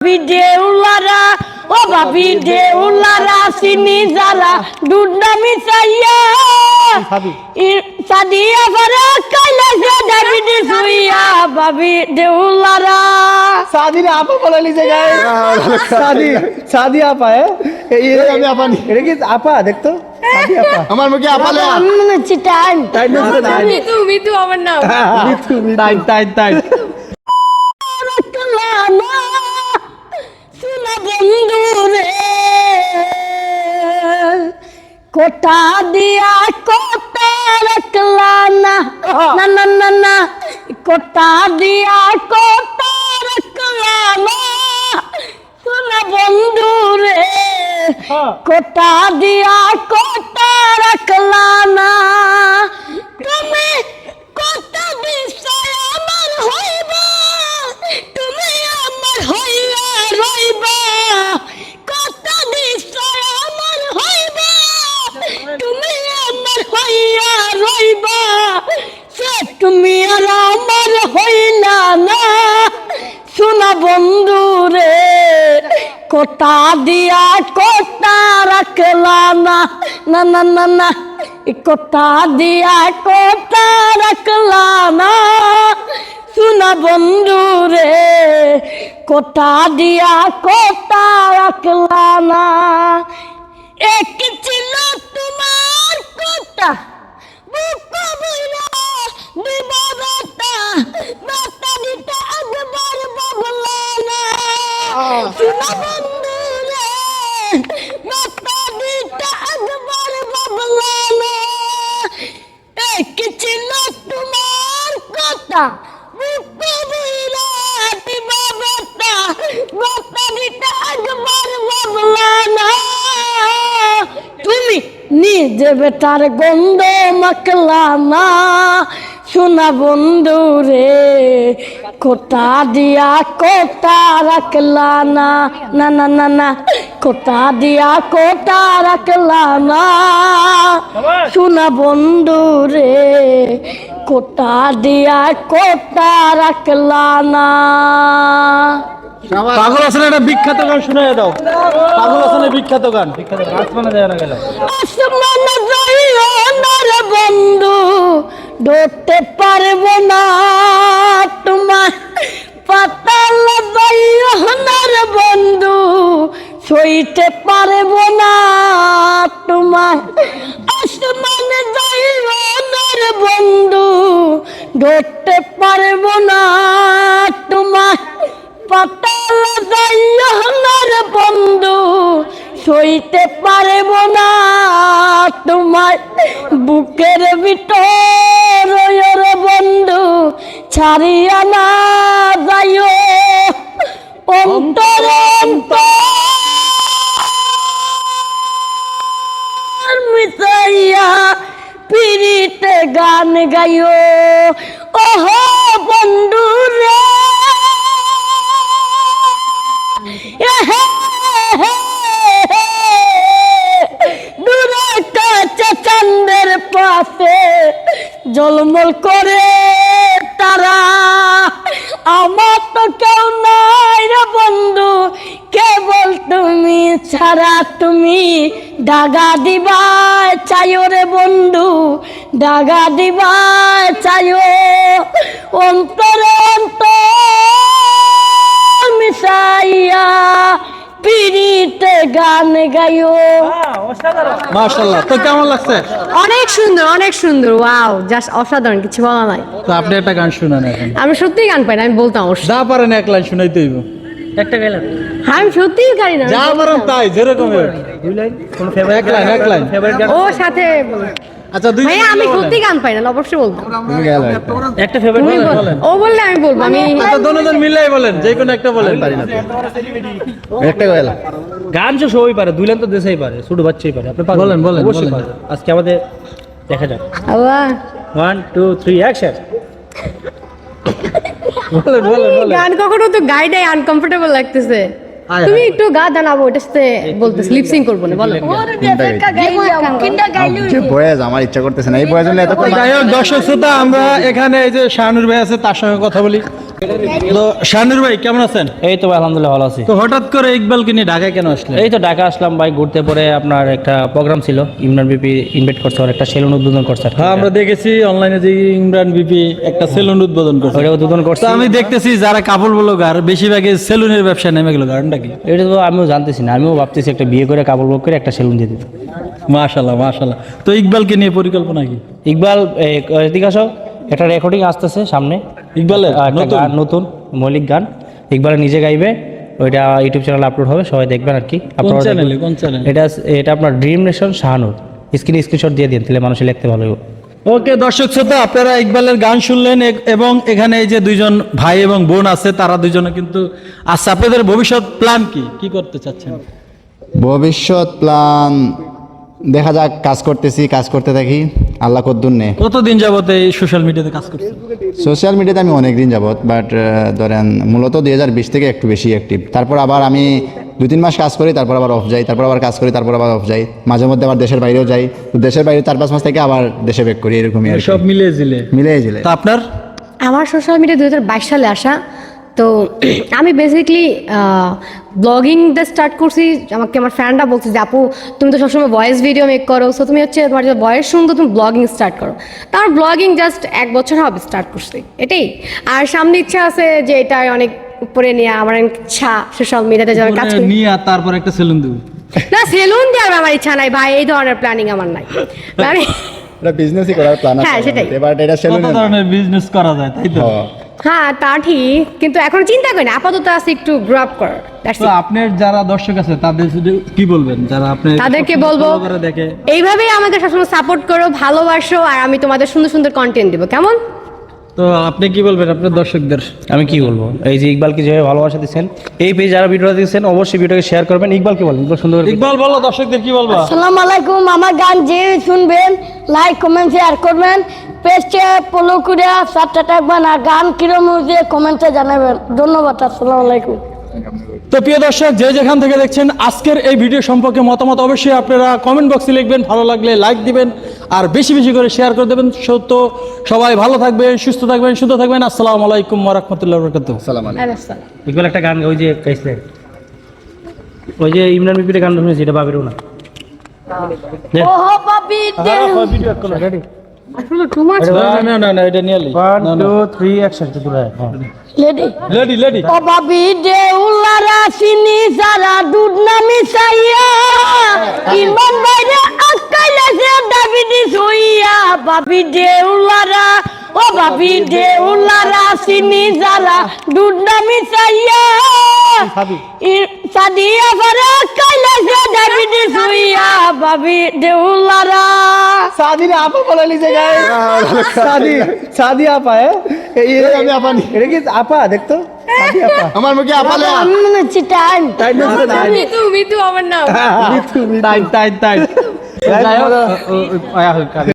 ভাবি দেউলারা ও ভাবি দেউলারা চিনি যারা দুধটা মিশাইয়া সাদিয়া ভরে কাইলে যে দাবি দিছুইয়া ভাবি দেউলারা। সাদি না আপা বলে লিজে গায়। সাদি সাদি আপা হ্যাঁ এই আমি আপা নি। এটা কি আপা? দেখতো? আমার মুখে কোটা দিয়া কোটা রাখলানা না না না না কোটা দিয়া কোটা রাখলানা শোনা বন্ধু রে কোটা দিয়া কোটা রাখলানা তুমি কত তুমি আর আমার হইলা না শোনা বন্ধু রে কোটা দিয়া কোটা রাখলা না। না না না না কোটা দিয়া কোটা রাখলা না। শোনা বন্ধু রে কোটা দিয়া কোটা রাখলা না। এক ছিল তোমার কোটা তুমি নিজে বেটার গন্ধ মাকলা না শোনা বন্ধু রে কোটা দিয়া কোটা রাখলা না না না না না কোটা দিয়া কোটা রাখলা না শোনা বন্ধু রে কোটা দিয়া কোটা রাখলা না। পাগল হাসানের একটা বিখ্যাত গান শুনে দাও। পাগল হাসানের বিখ্যাত গান। বিখ্যাত আসমানে যায় না গেল। আসমান যাইও না রে বন্ধু ধরতে পারব না তোমার পাতাল যাইও না রে বন্ধু সইতে পারব না তোমার ধরতে পারব না তোমার পাতাল যাইও না বন্ধু, সইতে পারব না তোমার বুকের ভিতর বন্ধু, ছাড়িয়া না যাইও। অন্তর অন্তর মিশাইয়া পিড়িতে গান গাইও। ওহো বন্ধু রে দূরে কাছে চন্দ্রের পাশে জলমল করে তারা। আমার তো কেউ নাই রে বন্ধু। কেবল তুমি ছাড়া তুমি ডাগা দিবা চাইও রে বন্ধু। ডাগা দিবা চাইও। অন্তরে গান গাইও। মাশাআল্লাহ। তো কেমন লাগছে? অনেক সুন্দর অনেক সুন্দর। ওয়াও জাস্ট অসাধারণ কিছু বলা নাই। তো আপনি একটা গান শুনান এখন। আমি সত্যিই গান পাই না আমি বলতাম অবশ্য। যা পারেন এক লাইন শুনাইতে হইব। একটা গেলেন আমি সত্যিই গাই না যা পারেন তাই যেরকম হোক। এক লাইন এক লাইন। ও সাথে আচ্ছা দুই ভাইয়া আমি সত্যি গান পাই না অবশ্যই বলতাম। একটা ফেভারিট বলেন। ও বললে আমি বলব আমি আচ্ছা দুজন মিলাই বলেন যে কোনো একটা বলেন একটা গেলাম গান তো সবাই পারে দুই লাইন তো দেশেই পারে ছোট বাচ্চাই পারে আপনি? বলেন, বলেন, অবশ্যই পারে। আজকে আমাদের দেখা যাক। আল্লাহ। ওয়ান টু থ্রি অ্যাকশন বলেন বলেন বলেন। গান কখনো তো গাইডাই আনকমফোর্টেবল লাগতেছে। তুমি একটু গা জানাব ওটার সাথে বলতে লিপসিং করব না বলো। যে বয়েজ আমার ইচ্ছা করতেছে না। এই বয়েজ হলে এত দর্শক শ্রোতা আমরা এখানে এই যে শাহানুর ভাই আছে তার সঙ্গে কথা বলি। তো শাহানুর ভাই কেমন আছেন? এই তো আলহামদুলিল্লাহ ভালো আছি। তো হঠাৎ করে ইকবালকে নিয়ে ঢাকায় কেন আসলেন? এই তো ঢাকা আসলাম ভাই ঘুরতে পরে আপনার একটা প্রোগ্রাম ছিল ইমরান বিপি ইনভাইট করছে একটা সেলুন উদ্বোধন করছে হ্যাঁ আমরা দেখেছি অনলাইনে যে ইমরান বিপি একটা সেলুন উদ্বোধন করছে। ওটা উদ্বোধন করছে। আমি দেখতেছি যারা কাপড় ব্লগার বেশিরভাগই সেলুনের ব্যবসা নেমে গেল কারণটা কি? এটা তো আমিও জানতেছি না আমিও ভাবতেছি একটা বিয়ে করে কাপড় বুক করে একটা সেলুন দিয়ে দিতে। মাশাল্লাহ মাশাল্লাহ। তো ইকবালকে নিয়ে পরিকল্পনা কি? ইকবাল এদিকে আসো একটা রেকর্ডিং আসতেছে সামনে। ইকবালের নতুন? গান নতুন মৌলিক গান ইকবাল নিজে গাইবে ওইটা ইউটিউব চ্যানেলে আপলোড হবে সবাই দেখবেন আর কি আপনারা চ্যানেলে? দেখবেন। কোন চ্যানেলে? এটা এটা আপনার dream nation Shahanur screen screenshot দিয়ে দিন তাহলে মানুষের লিখতে ভালো ওকে দর্শক শ্রোতা আপনারা ইকবালের গান শুনলেন এবং এখানে এই যে দুইজন ভাই এবং বোন আছে তারা দুইজনে কিন্তু আচ্ছা আপনাদের ভবিষ্যৎ প্ল্যান কি কি করতে চাচ্ছেন ভবিষ্যৎ প্ল্যান দেখা যাক কাজ করতেছি কাজ করতে থাকি আল্লাহ কদ্দুর নে কতদিন যাবত এই সোশ্যাল মিডিয়াতে কাজ করছেন সোশ্যাল মিডিয়াতে আমি অনেক দিন যাবত বাট ধরেন মূলত দুই হাজার বিশ থেকে একটু বেশি অ্যাক্টিভ তারপর আবার আমি দু তিন মাস কাজ করি তারপর আবার অফ যাই তারপর আবার কাজ করি তারপর আবার অফ যাই। মাঝে মধ্যে আবার দেশের বাইরেও যাই। তো দেশের বাইরে চার পাঁচ মাস থেকে আবার দেশে ব্যাক করি এরকমই আর সব মিলিয়ে জিলে। মিলে গেলে তা আপনার? আমার সোশ্যাল মিডিয়া দুই হাজার বাইশ সালে আসা। তো আমি বেসিকলি ব্লগিংটা স্টার্ট করছি। আমাকে আমার ফ্রেন্ডরা বলছে যে আপু তুমি তো সবসময় ভয়েস ভিডিও মেক করো। সো তুমি হচ্ছে তোমার যে ভয়েস সুন্দর তুমি ব্লগিং স্টার্ট করো। তার ব্লগিং জাস্ট এক বছর হবে স্টার্ট করছি এটাই। আর সামনে ইচ্ছা আছে যে এটা অনেক উপরে নিয়ে আমার ইচ্ছা সোশ্যাল মিডিয়াতে যাওয়ার কাজ করি। নিয়ে আর তারপর একটা সেলুন দেবো। না সেলুন দেওয়ার আমার ইচ্ছা নাই ভাই এই ধরনের প্ল্যানিং আমার নাই। মানে এটা বিজনেসই করার প্ল্যান আছে হ্যাঁ, সেটাই। এবার এটা সেলুনে ধরনের বিজনেস করা যায় তাই তো? হ্যাঁ তা ঠিক। কিন্তু এখন চিন্তা করি না। আপাতত আছে একটু That's তো আপনার যারা দর্শক আছে তাদের কি বলবেন? যারা আপনি তাদেরকে বলব দেখে। এইভাবেই আমাকে সবসময় সাপোর্ট করো ভালোবাসো আর আমি তোমাদের সুন্দর সুন্দর কন্টেন্ট দিব। কেমন? তো আপনি কি বলবেন আপনার দর্শকদের? আমি কি বলব? এই যে ইকবালকে যেভাবে ভালোবাসা দিচ্ছেন এই পেজ যারা ভিডিওটা দিচ্ছেন অবশ্যই ভিডিওকে শেয়ার করবেন। ইকবালকে বলেন ইকবাল সুন্দর ইকবাল বলো দর্শকদের কি বলবা? আসসালামু আলাইকুম আমার গান যে শুনবেন লাইক কমেন্ট শেয়ার করবেন। পেজটা ফলো করে সাতটা থাকবেন আর গান কিরম হয়েছে কমেন্টে জানাবেন। ধন্যবাদ আসসালামু আলাইকুম। তো প্রিয় দর্শক যে যেখান থেকে দেখছেন আজকের এই ভিডিও সম্পর্কে মতামত অবশ্যই আপনারা কমেন্ট বক্সে লিখবেন ভালো লাগলে লাইক দিবেন আর বেশি বেশি করে শেয়ার করে দেবেন। সত্য সবাই ভালো থাকবেন সুস্থ থাকবেন সুস্থ থাকবেন। আসসালামু আলাইকুম ওয়া বরকাতুহ। সালাম ইকবাল একটা গান ওই যে গাইছে ওই যে ইমরান বিপির গান শুনেছি এটা বাবিরও না আসলে টু মাচ না না না না এটা নিয়ে ওয়ান টু থ্রি একসাথে দূরে হ্যাঁ। লেডি লেডি লেডি ও বাবি দে চিনি সারা দুধ নামি চাইয়া ইমান বাইরে আকাইলে ভাবি দেউলারা ও ভাবি দেউলারা চিনি যারা দুধটা মিশাইয়া। সাদিয়া ভরে কাইলাসে দাবিদ সুইয়া ভাবি দেউলারা। সাদির আপা বলে লিজে গায়। সাদি সাদি আপা আমি আপা নি। কি আপা? দেখতো? আমার আমার